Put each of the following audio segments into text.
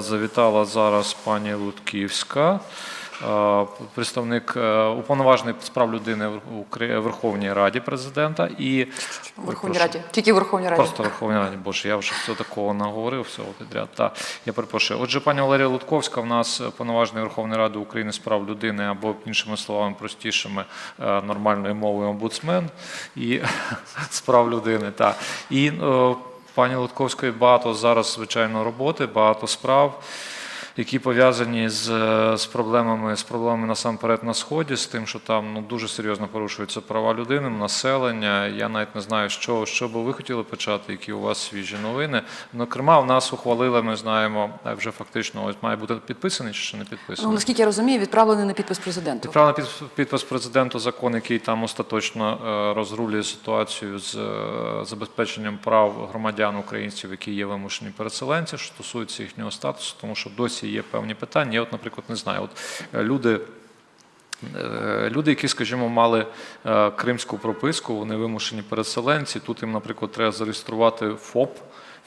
завітала зараз пані Лутківська, е, представник е, уповноважений з прав людини в Верховній Раді президента і Верховній Раді. Тільки в Верховній Раді. Просто Верховній Раді, боже, я вже все такого наговорив, всього підряд. Та, я перепрошую. Отже, пані Валерія Лутковська, в нас повноважений Верховної Ради України з прав людини, або іншими словами, простішими е, нормальною мовою омбудсмен і з прав людини. Та. І пані Лутковської багато зараз, звичайно, роботи, багато справ. Які пов'язані з, е, з проблемами з проблемами насамперед на сході, з тим, що там ну дуже серйозно порушуються права людини, населення. Я навіть не знаю, що, що би ви хотіли почати, які у вас свіжі новини. Зокрема, в нас ухвалили, ми знаємо, е, вже фактично ось має бути підписаний чи ще не Ну, наскільки я розумію, відправлений на підпис президенту. Відправлений під- підпис президенту закон, який там остаточно е, розрулює ситуацію з забезпеченням прав громадян українців, які є вимушені переселенці, що стосується їхнього статусу, тому що досі є певні питання. Я, от, наприклад, не знаю, от е, люди. Е, Люди, які, скажімо, мали е, кримську прописку, вони вимушені переселенці. Тут їм, наприклад, треба зареєструвати ФОП,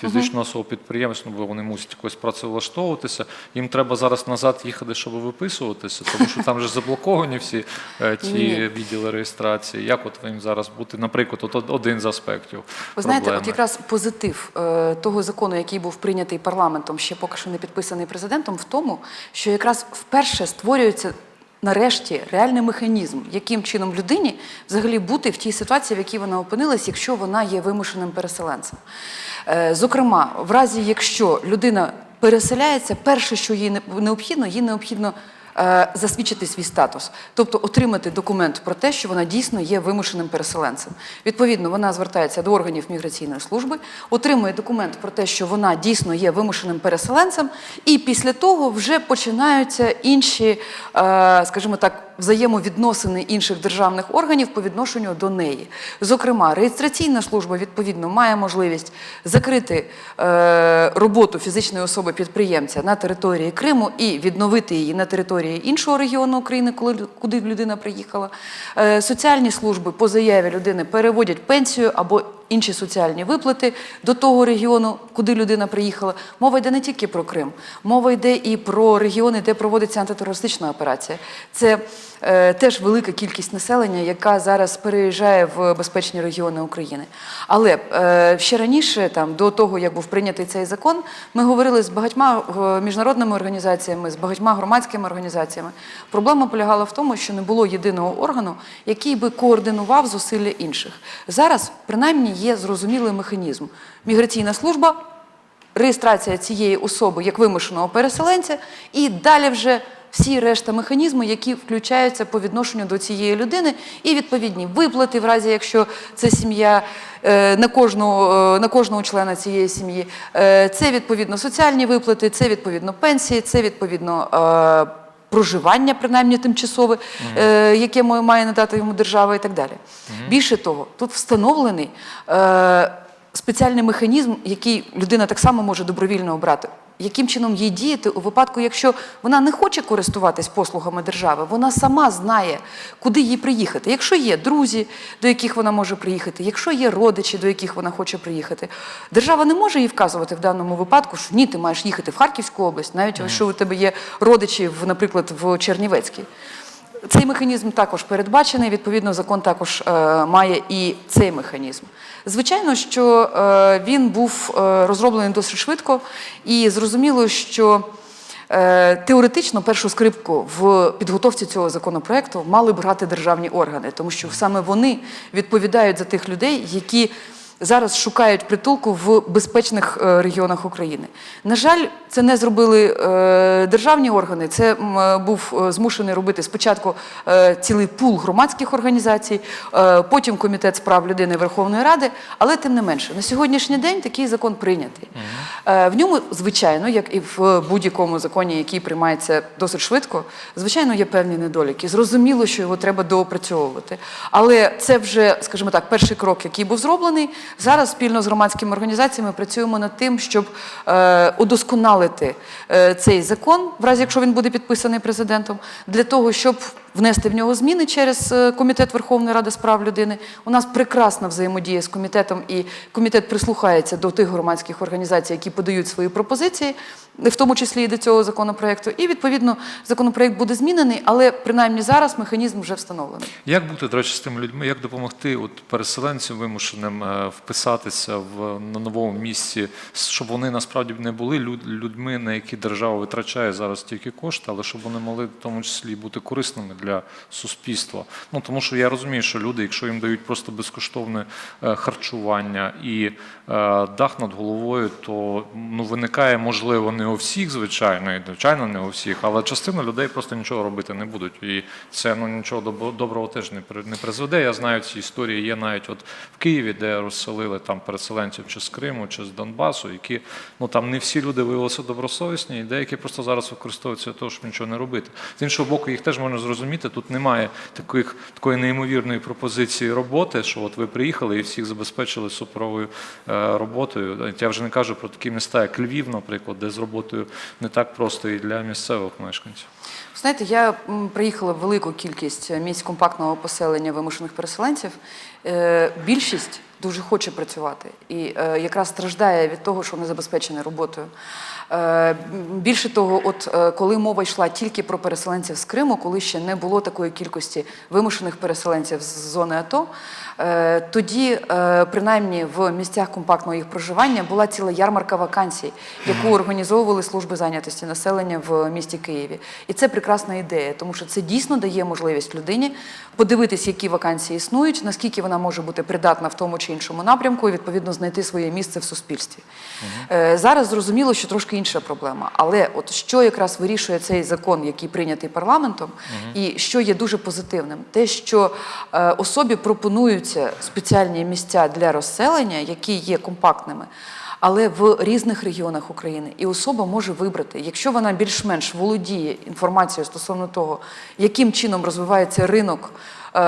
фізичну особу підприємство, бо вони мусять якось працевлаштовуватися. Їм треба зараз назад їхати, щоб виписуватися, тому що там вже заблоковані всі е, ті відділи реєстрації. Як от їм зараз бути, наприклад, от один з аспектів. Ви знаєте, проблеми. от якраз позитив е, того закону, який був прийнятий парламентом, ще поки що не підписаний президентом, в тому, що якраз вперше створюється. Нарешті реальний механізм, яким чином людині взагалі бути в тій ситуації, в якій вона опинилась, якщо вона є вимушеним переселенцем. Е, Зокрема, в разі якщо людина переселяється, перше, що їй необхідно, їй необхідно засвідчити свій статус, тобто отримати документ про те, що вона дійсно є вимушеним переселенцем. Відповідно, вона звертається до органів міграційної служби, отримує документ про те, що вона дійсно є вимушеним переселенцем, і після того вже починаються інші, е, скажімо так, взаємовідносини інших державних органів по відношенню до неї. Зокрема, реєстраційна служба відповідно має можливість закрити е, роботу фізичної особи підприємця на території Криму і відновити її на території іншого регіону України, коли куди людина приїхала. Е, соціальні служби по заяві людини переводять пенсію або інші соціальні виплати до того регіону, куди людина приїхала. Мова йде не тільки про Крим, мова йде і про регіони, де проводиться антитерористична операція. Це теж велика кількість населення, яка зараз переїжджає в безпечні регіони України. Але е, ще раніше, там до того як був прийнятий цей закон, ми говорили з багатьма е, міжнародними організаціями, з багатьма громадськими організаціями. Проблема полягала в тому, що не було єдиного органу, який би координував зусилля інших. Зараз, принаймні, є зрозумілий механізм. Міграційна служба реєстрація цієї особи як вимушеного переселенця, і далі вже всі решта механізми, які включаються по відношенню до цієї людини, і відповідні виплати, в разі якщо це сім'я е, на кожного, е, на кожного члена цієї сім'ї. Е, Це відповідно соціальні виплати, це відповідно пенсії, це відповідно. Проживання, принаймні тимчасове, е, яке має надати йому держава і так далі. Більше того, тут встановлений е, спеціальний механізм, який людина так само може добровільно обрати. Яким чином їй діяти у випадку, якщо вона не хоче користуватись послугами держави, вона сама знає, куди їй приїхати. Якщо є друзі, до яких вона може приїхати, якщо є родичі, до яких вона хоче приїхати, держава не може їй вказувати в даному випадку, що ні, ти маєш їхати в Харківську область, навіть якщо у тебе є родичі, в, наприклад, в Чернівецькій. Цей механізм також передбачений. Відповідно, закон також е, має і цей механізм. Звичайно, що е, він був е, розроблений досить швидко, і зрозуміло, що теоретично першу скрипку в підготовці цього законопроекту мали б грати державні органи, тому що саме вони відповідають за тих людей, які зараз шукають притулку в безпечних е, регіонах України. На жаль, це не зробили е, державні органи. Це е, був змушений робити спочатку цілий пул громадських організацій, потім комітет з прав людини Верховної Ради. Але тим не менше, на сьогоднішній день такий закон прийнятий. Е, В ньому, звичайно, як і в будь-якому законі, який приймається досить швидко, звичайно, є певні недоліки. Зрозуміло, що його треба доопрацьовувати. Але це вже, скажімо так, перший крок, який був зроблений. Зараз спільно з громадськими організаціями працюємо над тим, щоб е, удосконалити е, цей закон, в разі якщо він буде підписаний президентом, для того, щоб внести в нього зміни через е, комітет Верховної Ради з прав людини. У нас прекрасна взаємодія з комітетом, і комітет прислухається до тих громадських організацій, які подають свої пропозиції, в тому числі і до цього законопроекту. І відповідно законопроект буде змінений, але принаймні зараз механізм вже встановлений. Як бути, до речі, з тими людьми, як допомогти от переселенцям вимушеним е, вписатися в на новому місці, щоб вони насправді не були люд- людьми, на які держава витрачає зараз тільки кошти, але щоб вони могли в тому числі бути корисними для суспільства. Ну тому що я розумію, що люди, якщо їм дають просто безкоштовне е, харчування і дах над головою, то ну виникає можливо не у всіх, звичайно, і звичайно не у всіх, але частина людей просто нічого робити не будуть. І це ну нічого добро- доброго теж не не призведе. Я знаю ці історії. Є навіть от в Києві, де розселили там переселенців чи з Криму, чи з Донбасу, які ну там не всі люди виявилися добросовісні, і деякі просто зараз використовуються того, щоб нічого не робити. З іншого боку, їх теж можна зрозуміти. Тут немає таких такої неймовірної пропозиції роботи, що от ви приїхали і всіх забезпечили супровою е, роботою. Я вже не кажу про такі міста, як Львів, наприклад, де з роботою не так просто і для місцевих мешканців. Знаєте, я приїхала в велику кількість місць компактного поселення вимушених переселенців. Е, Більшість дуже хоче працювати і е, якраз страждає від того, що не забезпечені роботою. Е, Більше того, от е, коли мова йшла тільки про переселенців з Криму, коли ще не було такої кількості вимушених переселенців з зони АТО, е, тоді, принаймні в місцях компактного їх проживання, була ціла ярмарка вакансій, яку організовували служби зайнятості населення в місті Києві. І це прекрасна ідея, тому що це дійсно дає можливість людині подивитись, які вакансії існують, наскільки вона може бути придатна в тому чи іншому напрямку, і відповідно знайти своє місце в суспільстві. Зараз зрозуміло, що трошки інша проблема. Але от що якраз вирішує цей закон, який прийнятий парламентом, і що є дуже позитивним, те, що е, особі пропонуються спеціальні місця для розселення, які є компактними. Але в різних регіонах України і особа може вибрати, якщо вона більш-менш володіє інформацією стосовно того, яким чином розвивається ринок е,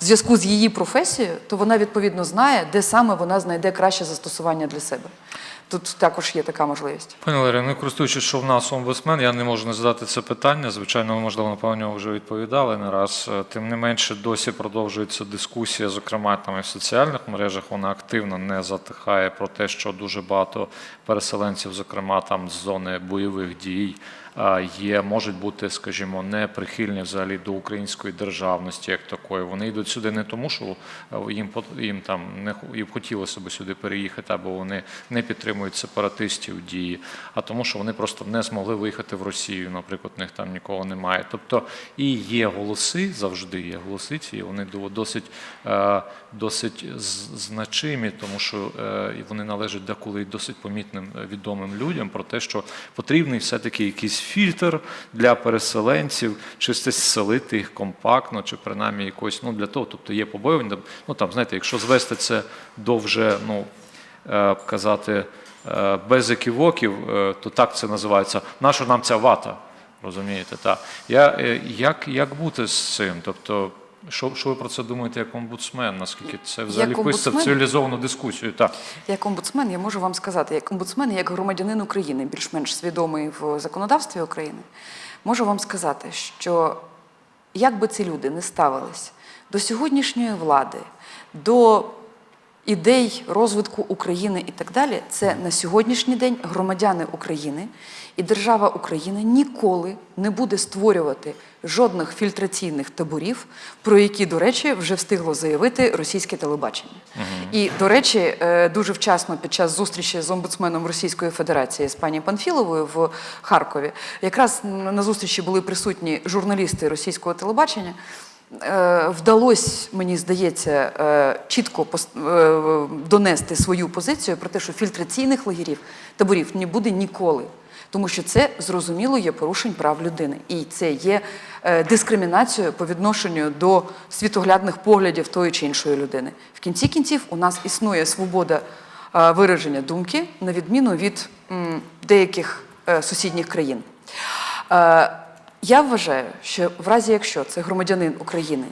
в зв'язку з її професією, то вона відповідно знає, де саме вона знайде краще застосування для себе. Тут також є така можливість. Пані Валерію, ну користуючись, що в нас омбудсмен, я не можу не задати це питання. Звичайно, можливо, напевно, на нього вже відповідали не раз. Е, Тим не менше, досі продовжується дискусія, зокрема там і в соціальних мережах. Вона активно не затихає про те, що дуже багато переселенців, зокрема там з зони бойових дій, є, можуть бути, скажімо, не прихильні взагалі до української державності як такої. Вони йдуть сюди не тому, що е, їм їм там не їм хотілося б сюди переїхати, або вони не підтримують сепаратистів дії, а тому, що вони просто не змогли виїхати в Росію. Наприклад, них там нікого немає. Тобто і є голоси завжди. Є голоси ці, вони до- досить, е, досить значимі, тому що е, вони належать деколи досить помітним відомим людям про те, що потрібний все-таки якийсь фільтр для переселенців, чи селити їх компактно, чи принаймні якось ну для того, тобто є побоювання. Ну там знаєте, якщо звести це до вже ну е, казати е, без еківоків, е, то так це називається. Наша нам ця вата? Розумієте, так. Я, як, як бути з цим? Тобто, що, що ви про це думаєте як омбудсмен? Наскільки це взагалі вписується в цивілізовану дискусію? Так. Як омбудсмен, я можу вам сказати, як омбудсмен, як громадянин України, більш-менш свідомий в законодавстві України, можу вам сказати, що як би ці люди не ставились до сьогоднішньої влади, до ідей розвитку України і так далі, це на сьогоднішній день громадяни України і держава України ніколи не буде створювати жодних фільтраційних таборів, про які, до речі, вже встигло заявити російське телебачення. І, до речі, е, дуже вчасно під час зустрічі з омбудсменом Російської Федерації з пані Панфіловою в Харкові, якраз на зустрічі були присутні журналісти російського телебачення. Е, Вдалося, мені здається, е, чітко донести свою позицію про те, що фільтраційних лагерів таборів не буде ніколи. Тому що це зрозуміло є порушень прав людини, і це є е, дискримінацією по відношенню до світоглядних поглядів тої чи іншої людини. В кінці кінців у нас існує свобода е, вираження думки, на відміну від деяких е, сусідніх країн. Я вважаю, що в разі якщо це громадянин України,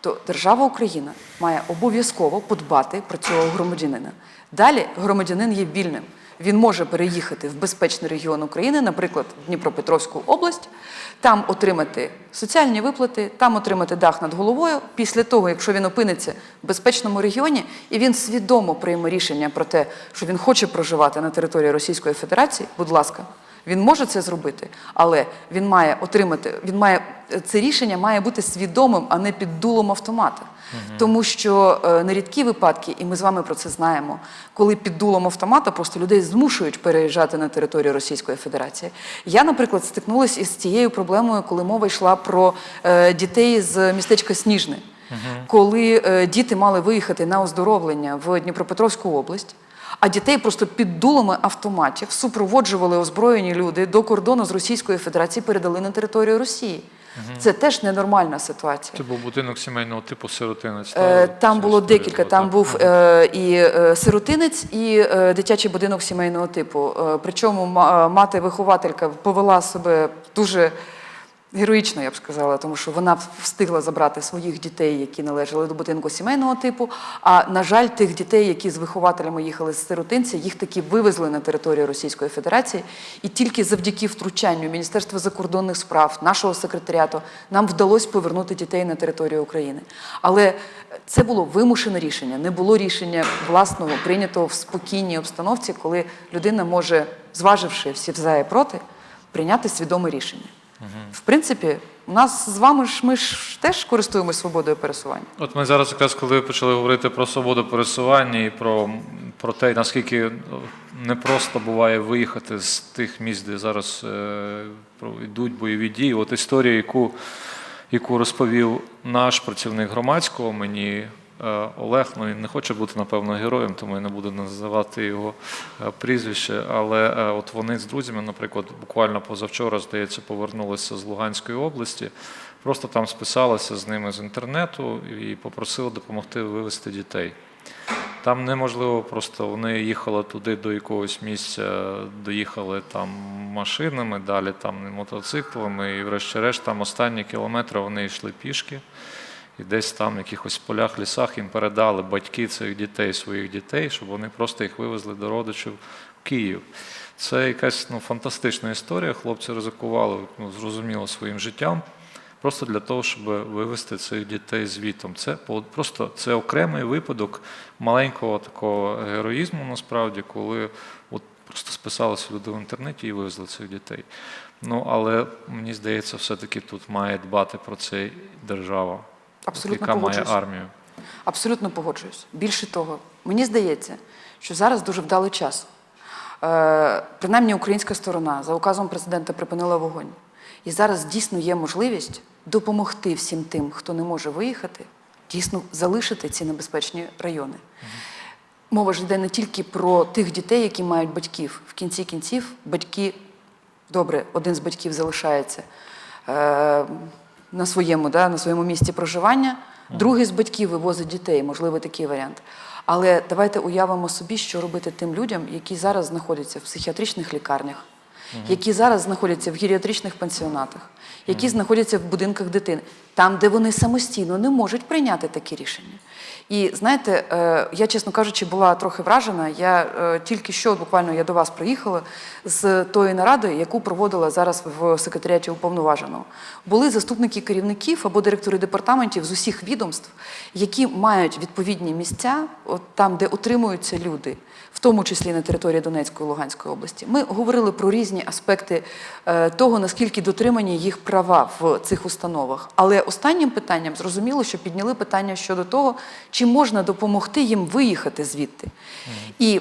то держава Україна має обов'язково подбати про цього громадянина. Далі громадянин є вільним. Він може переїхати в безпечний регіон України, наприклад, в Дніпропетровську область, там отримати соціальні виплати, там отримати дах над головою. Після того, якщо він опиниться в безпечному регіоні, і він свідомо прийме рішення про те, що він хоче проживати на території Російської Федерації, будь ласка. Він може це зробити, але він має отримати, він має це рішення має бути свідомим, а не під дулом автомата. Тому що е, нерідкі випадки, і ми з вами про це знаємо, коли під дулом автомата просто людей змушують переїжджати на територію Російської Федерації. Я, наприклад, стикнулася із цією проблемою, коли мова йшла про е, дітей з містечка Сніжне, коли е, діти мали виїхати на оздоровлення в Дніпропетровську область. А дітей просто під дулами автоматів супроводжували озброєні люди до кордону з Російської Федерації, передали на територію Росії. Це теж ненормальна ситуація. Це був будинок сімейного типу сиротинець. Е, та, Там було декілька. Там так? був е, і е, сиротинець, і е, дитячий будинок сімейного типу. Е, Причому мати-вихователька повела себе дуже героїчно, я б сказала, тому що вона встигла забрати своїх дітей, які належали до будинку сімейного типу. А на жаль, тих дітей, які з вихователями їхали з сиротинця, їх таки вивезли на територію Російської Федерації. І тільки завдяки втручанню Міністерства закордонних справ, нашого секретаріату, нам вдалося повернути дітей на територію України. Але це було вимушене рішення, не було рішення власного прийнятого в спокійній обстановці, коли людина може, зваживши всі за і проти, прийняти свідоме рішення. В принципі, у нас з вами ж ми ж теж користуємося свободою пересування. От ми зараз, якраз коли почали говорити про свободу пересування і про, про те, наскільки е, непросто буває виїхати з тих місць, де зараз е, йдуть бойові дії. От історія, яку, яку розповів наш працівник громадського, мені Олег, ну він не хоче бути, напевно, героєм, тому я не буду називати його е, прізвище. Але е, от вони з друзями, наприклад, буквально позавчора, здається, повернулися з Луганської області. Просто там списалися з ними з інтернету і попросили допомогти вивезти дітей. Там неможливо, просто вони їхали туди до якогось місця, доїхали там машинами, далі там мотоциклами, і врешті-решт там останні кілометри вони йшли пішки. І десь там в якихось полях, лісах їм передали батьки цих дітей, своїх дітей, щоб вони просто їх вивезли до родичів в Київ. Це якась ну, фантастична історія. Хлопці ризикували ну, зрозуміло своїм життям. Просто для того, щоб вивести цих дітей звітом. Це просто це окремий випадок маленького такого героїзму, насправді, коли от просто списалися люди в інтернеті і вивезли цих дітей. Ну але мені здається, все-таки тут має дбати про це держава, Абсолютно яка має погоджуюсь. армію. Абсолютно погоджуюсь. Більше того, мені здається, що зараз дуже вдалий час. Е, принаймні, українська сторона за указом президента припинила вогонь. І зараз дійсно є можливість допомогти всім тим, хто не може виїхати, дійсно залишити ці небезпечні райони. Мова ж йде не тільки про тих дітей, які мають батьків. В кінці кінців батьки, добре, один з батьків залишається е, на, своєму, да, на своєму місці проживання, другий з батьків вивозить дітей, можливо, такий варіант. Але давайте уявимо собі, що робити тим людям, які зараз знаходяться в психіатричних лікарнях, які зараз знаходяться в геріатричних пансіонатах, які знаходяться в будинках дитини, там, де вони самостійно не можуть прийняти такі рішення. І знаєте, е, я, чесно кажучи, була трохи вражена. Я е, тільки що буквально я до вас приїхала з тої наради, яку проводила зараз в секретаріаті уповноваженого. Були заступники керівників або директори департаментів з усіх відомств, які мають відповідні місця, от там, де утримуються люди, в тому числі на території Донецької і Луганської області. Ми говорили про різні аспекти е, того, наскільки дотримані їх права в цих установах. Але останнім питанням зрозуміло, що підняли питання щодо того, чи можна допомогти їм виїхати звідти. І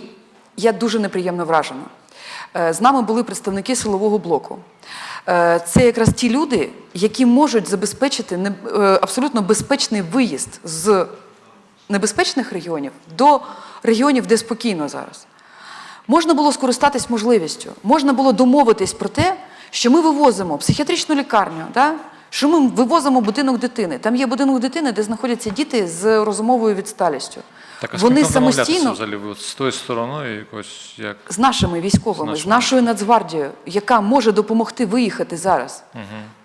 я дуже неприємно вражена. Е, З нами були представники силового блоку. Е, Це якраз ті люди, які можуть забезпечити абсолютно безпечний виїзд з небезпечних регіонів до регіонів, де спокійно зараз. Можна було скористатись можливістю, можна було домовитись про те, що ми вивозимо психіатричну лікарню, да? що ми вивозимо будинок дитини. Там є будинок дитини, де знаходяться діти з розумовою відсталістю. Так, а Вони самостійно взагалі з тою стороною якось як. з нашими військовими, З з, нашою Нацгвардією, яка може допомогти виїхати зараз.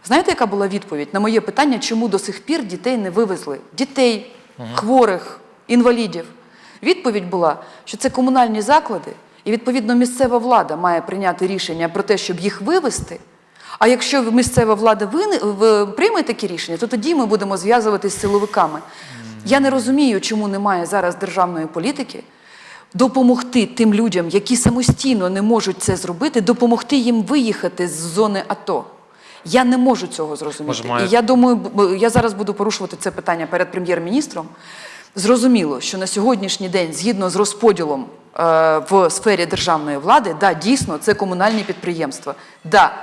Знаєте, яка була відповідь на моє питання, чому до сих пір дітей не вивезли? Дітей, хворих, інвалідів. Відповідь була, що це комунальні заклади, І відповідно місцева влада має прийняти рішення про те, щоб їх вивести. А якщо місцева влада прийме такі рішення, то тоді ми будемо зв'язуватися з силовиками. Я не розумію, чому немає зараз державної політики допомогти тим людям, які самостійно не можуть це зробити, допомогти їм виїхати з зони АТО. Я не можу цього зрозуміти. Може, має- І я думаю, я зараз буду порушувати це питання перед прем'єр-міністром. Зрозуміло, що на сьогоднішній день, згідно з розподілом е, в сфері державної влади, да, дійсно, це комунальні підприємства. Да,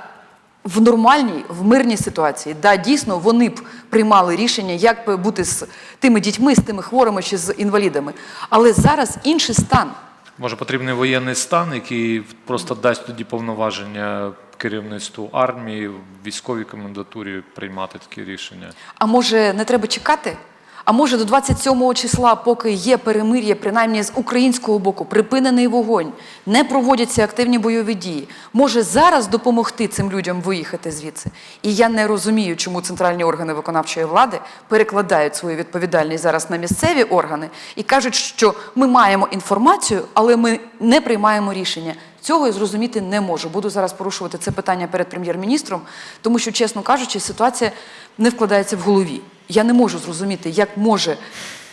в нормальній, в мирній ситуації, да, дійсно, вони б приймали рішення, як бути з тими дітьми, з тими хворими чи з інвалідами. Але зараз інший стан. Може, потрібний воєнний стан, який просто дасть тоді повноваження керівництву армії, військовій комендатурі приймати такі рішення. А може, не треба чекати? А може, до 27 числа, поки є перемир'я, принаймні з українського боку, припинений вогонь, не проводяться активні бойові дії. Може зараз допомогти цим людям виїхати звідси? І я не розумію, чому центральні органи виконавчої влади перекладають свою відповідальність зараз на місцеві органи і кажуть, що ми маємо інформацію, але ми не приймаємо рішення. Цього я зрозуміти не можу. Буду зараз порушувати це питання перед прем'єр-міністром, тому що, чесно кажучи, ситуація не вкладається в голові. Я не можу зрозуміти, як може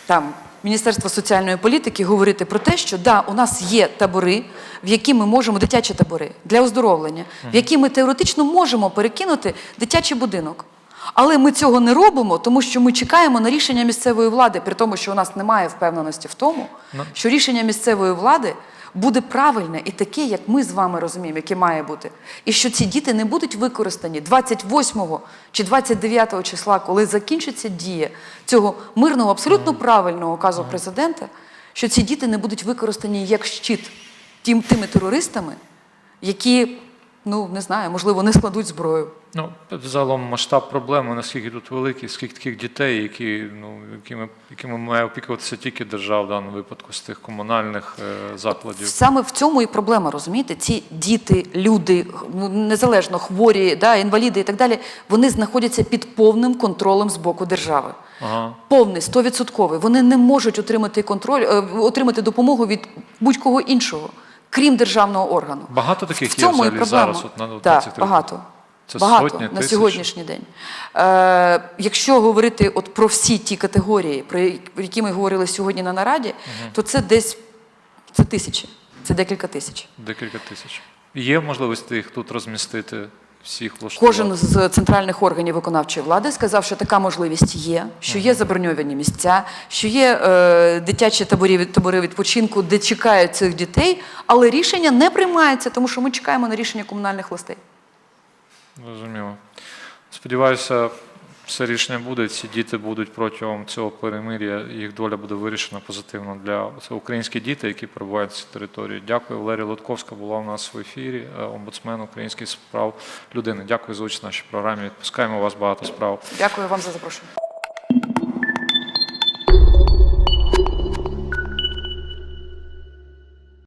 там Міністерство соціальної політики говорити про те, що да, у нас є табори, в які ми можемо дитячі табори для оздоровлення, в які ми теоретично можемо перекинути дитячий будинок. Але ми цього не робимо, тому що ми чекаємо на рішення місцевої влади, при тому, що у нас немає впевненості в тому, Ну. що рішення місцевої влади буде правильне і таке, як ми з вами розуміємо, яке має бути. І що ці діти не будуть використані 28 чи 29 числа, коли закінчиться дія цього мирного, абсолютно правильного указу президента, що ці діти не будуть використані як щит тим, тими терористами, які, ну не знаю, можливо, не складуть зброю. Ну, загалом масштаб проблеми, наскільки тут великий, скільки таких дітей, які, ну, якими, якими має опікуватися тільки держава в даному випадку з тих комунальних е, закладів. Саме в цьому і проблема, розумієте? Ці діти, люди, ну, незалежно хворі, да, інваліди і так далі, вони знаходяться під повним контролем з боку держави. Ага. Повний, стовідсотковий. Вони не можуть отримати контроль, е, отримати допомогу від будь-кого іншого, крім державного органу. Багато таких в цьому є взагалі зараз от на- от так, цих багато. Це багато сотні, на сьогоднішній день. Е, якщо говорити от про всі ті категорії, про які ми говорили сьогодні на нараді, то це десь це тисячі, це декілька тисяч. Декілька тисяч. Є можливість їх тут розмістити, всіх влаштувати? Кожен з центральних органів виконавчої влади сказав, що така можливість є, що є заброньовані місця, що є е, дитячі табори, від- табори відпочинку, де чекають цих дітей, але рішення не приймається, тому що ми чекаємо на рішення комунальних властей. Зрозуміло. Сподіваюся, все рішення буде. Ці діти будуть протягом цього перемир'я. Їх доля буде вирішена позитивно для це українські діти, які перебувають на цій території. Дякую. Валерія Лотковська була у нас в ефірі, е, омбудсмен українських справ людини. Дякую за участь в нашій програмі. Відпускаємо у вас багато справ. Дякую вам за запрошення.